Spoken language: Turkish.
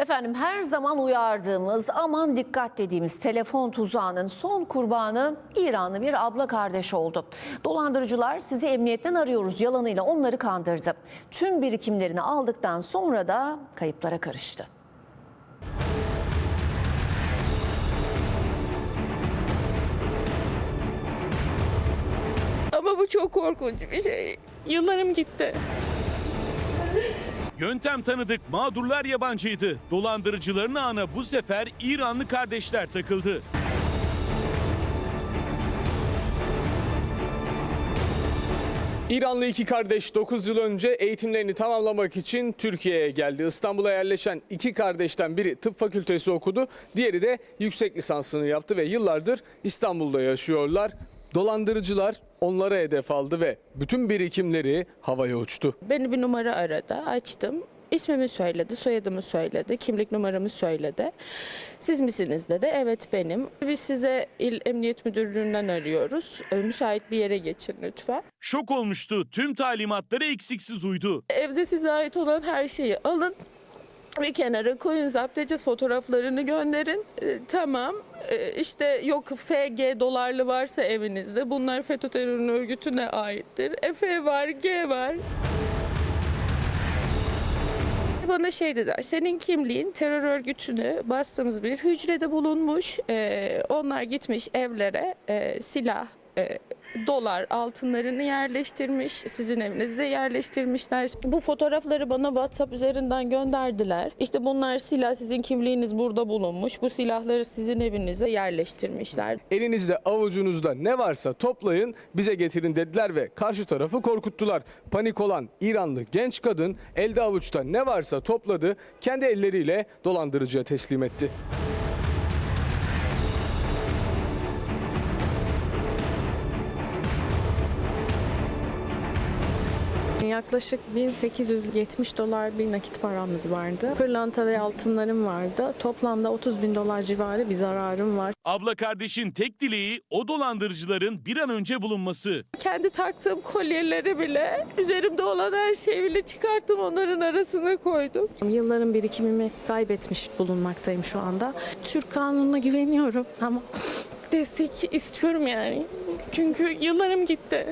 Efendim her zaman uyardığımız aman dikkat dediğimiz telefon tuzağının son kurbanı İranlı bir abla kardeş oldu. Dolandırıcılar sizi emniyetten arıyoruz yalanıyla onları kandırdı. Tüm birikimlerini aldıktan sonra da kayıplara karıştı. Ama bu çok korkunç bir şey. Yıllarım gitti. Yöntem tanıdık mağdurlar yabancıydı. Dolandırıcıların ağına bu sefer İranlı kardeşler takıldı. İranlı iki kardeş 9 yıl önce eğitimlerini tamamlamak için Türkiye'ye geldi. İstanbul'a yerleşen iki kardeşten biri tıp fakültesi okudu, diğeri de yüksek lisansını yaptı ve yıllardır İstanbul'da yaşıyorlar. Dolandırıcılar onlara hedef aldı ve bütün birikimleri havaya uçtu. Beni bir numara aradı. Açtım. İsmimi söyledi, soyadımı söyledi, kimlik numaramı söyledi. Siz misiniz dedi. Evet benim. Biz size İl Emniyet Müdürlüğü'nden arıyoruz. Ee, Müsait bir yere geçin lütfen. Şok olmuştu. Tüm talimatları eksiksiz uydu. Evde size ait olan her şeyi alın. Bir kenara koyun, zapt edeceğiz, fotoğraflarını gönderin. Ee, tamam, Ee, işte yok FG dolarlı varsa evinizde. Bunlar FETÖ terör örgütüne aittir. F var, G var. Bana şey dediler, senin kimliğin terör örgütünü bastığımız bir hücrede bulunmuş. Ee, onlar gitmiş evlere e, silah, e, dolar altınlarını yerleştirmiş. Sizin evinizde yerleştirmişler. Bu fotoğrafları bana WhatsApp üzerinden gönderdiler. İşte bunlar silah, sizin kimliğiniz burada bulunmuş. Bu silahları sizin evinize yerleştirmişler. Elinizde avucunuzda ne varsa toplayın bize getirin dediler ve karşı tarafı korkuttular. Panik olan İranlı genç kadın elde avuçta ne varsa topladı kendi elleriyle dolandırıcıya teslim etti. Yaklaşık 1870 dolar bir nakit paramız vardı. Pırlanta ve altınlarım vardı. Toplamda 30 bin dolar civarı bir zararım var. Abla kardeşin tek dileği o dolandırıcıların bir an önce bulunması. Kendi taktığım kolyeleri bile, üzerimde olan her şeyi bile çıkarttım onların arasına koydum. Yılların birikimimi kaybetmiş bulunmaktayım şu anda. Türk kanununa güveniyorum ama Destek istiyorum yani. Çünkü yıllarım gitti.